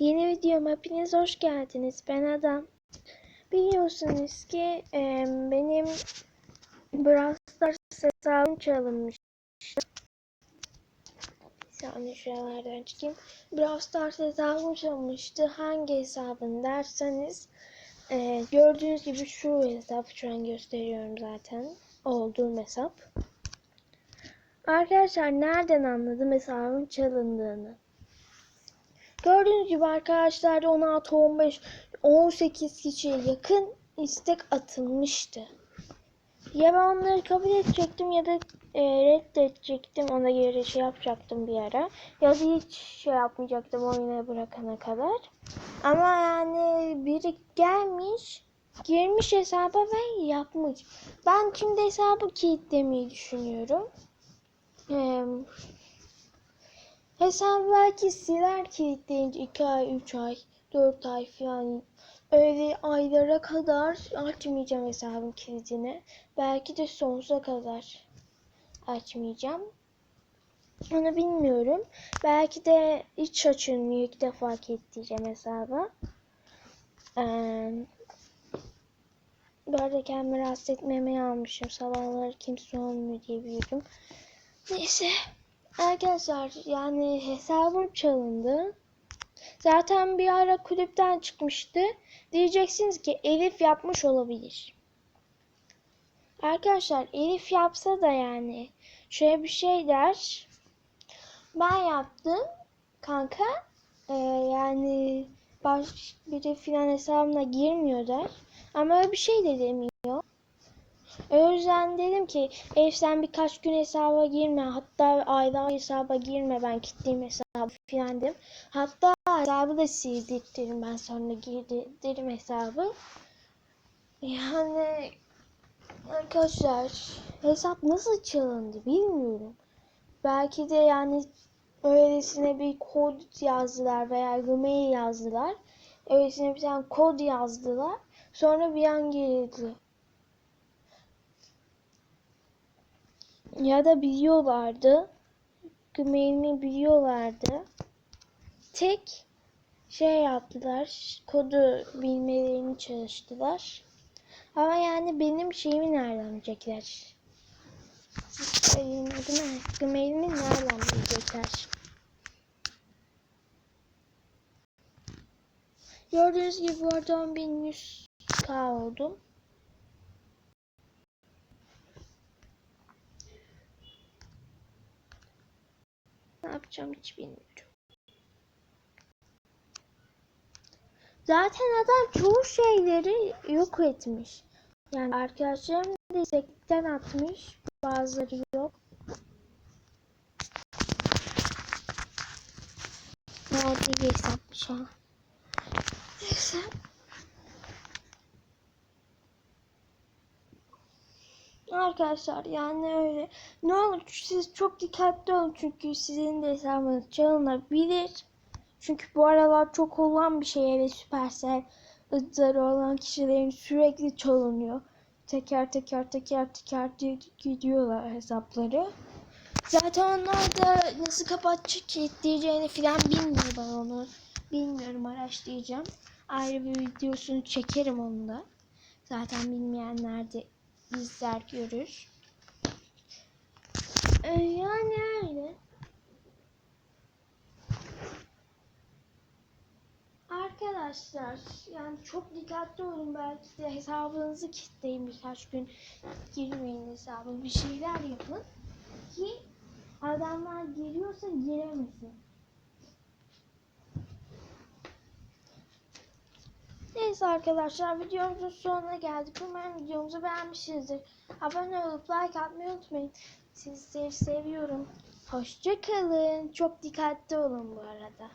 Yeni videoma hepiniz hoş geldiniz. Ben Adam. Biliyorsunuz ki e, benim Brawl Stars hesabım çalınmış. Bir saniye şuralardan çıkayım. Brawl Stars hesabım çalınmıştı. Hangi hesabın derseniz e, gördüğünüz gibi şu hesap şu an gösteriyorum zaten. Olduğum hesap. Arkadaşlar nereden anladım hesabım çalındığını? Gördüğünüz gibi arkadaşlar 16, 15, 18 kişiye yakın istek atılmıştı. Ya ben onları kabul edecektim ya da e, reddedecektim. Ona göre şey yapacaktım bir ara. Ya da hiç şey yapmayacaktım oyuna bırakana kadar. Ama yani biri gelmiş, girmiş hesaba ve yapmış. Ben şimdi hesabı kilitlemeyi düşünüyorum. Eee Hesabı belki siler kilitleyince 2 ay, 3 ay, 4 ay falan öyle aylara kadar açmayacağım hesabın kilidini. Belki de sonsuza kadar açmayacağım. Onu bilmiyorum. Belki de hiç açılmıyor. İlk defa kilitleyeceğim hesabı. Ee, bu arada kendimi rahatsız etmemeye almışım. Sabahları kimse olmuyor diye büyüdüm. Neyse. Arkadaşlar yani hesabım çalındı. Zaten bir ara kulüpten çıkmıştı. Diyeceksiniz ki Elif yapmış olabilir. Arkadaşlar Elif yapsa da yani şöyle bir şey der. Ben yaptım kanka. Ee, yani baş biri filan hesabına girmiyor der. Ama öyle bir şey de demiyor. O yüzden dedim ki Elif sen birkaç gün hesaba girme. Hatta ayda hesaba girme. Ben kitleyim hesabı filan dedim. Hatta hesabı da sildirtirim ben sonra girdirim hesabı. Yani arkadaşlar hesap nasıl çalındı bilmiyorum. Belki de yani öylesine bir kod yazdılar veya Gmail yazdılar. Öylesine bir tane kod yazdılar. Sonra bir an girdi. Ya da biliyorlardı. Gmail'ini biliyorlardı. Tek şey yaptılar. Kodu bilmelerini çalıştılar. Ama yani benim şeyimi nereden bilecekler? Mi? Gmail'imi nereden bilecekler? Gördüğünüz gibi bu arada 10.100k oldum. Yapacağım hiç bilmiyorum. Zaten adam çoğu şeyleri yok etmiş. Yani arkadaşlarım da atmış. Bazıları yok. Nerede bir hesapmış ha. Neyse. Arkadaşlar yani öyle. Ne olur siz çok dikkatli olun çünkü sizin de hesabınız çalınabilir. Çünkü bu aralar çok olan bir şey ve Supercell ıdları olan kişilerin sürekli çalınıyor. Teker teker teker teker gidiyorlar hesapları. Zaten onlar da nasıl kapatacak kilitleyeceğini falan bilmiyor ben onu. Bilmiyorum araştıracağım. Ayrı bir videosunu çekerim onu da. Zaten bilmeyenler de izler görür. Ee, yani öyle. Arkadaşlar yani çok dikkatli olun belki de hesabınızı kilitleyin birkaç gün girmeyin hesabı bir şeyler yapın ki adamlar giriyorsa giremesin. Neyse arkadaşlar videomuzun sonuna geldik. Umarım videomuzu beğenmişsinizdir. Abone olup like atmayı unutmayın. Sizleri seviyorum. Hoşçakalın. Çok dikkatli olun bu arada.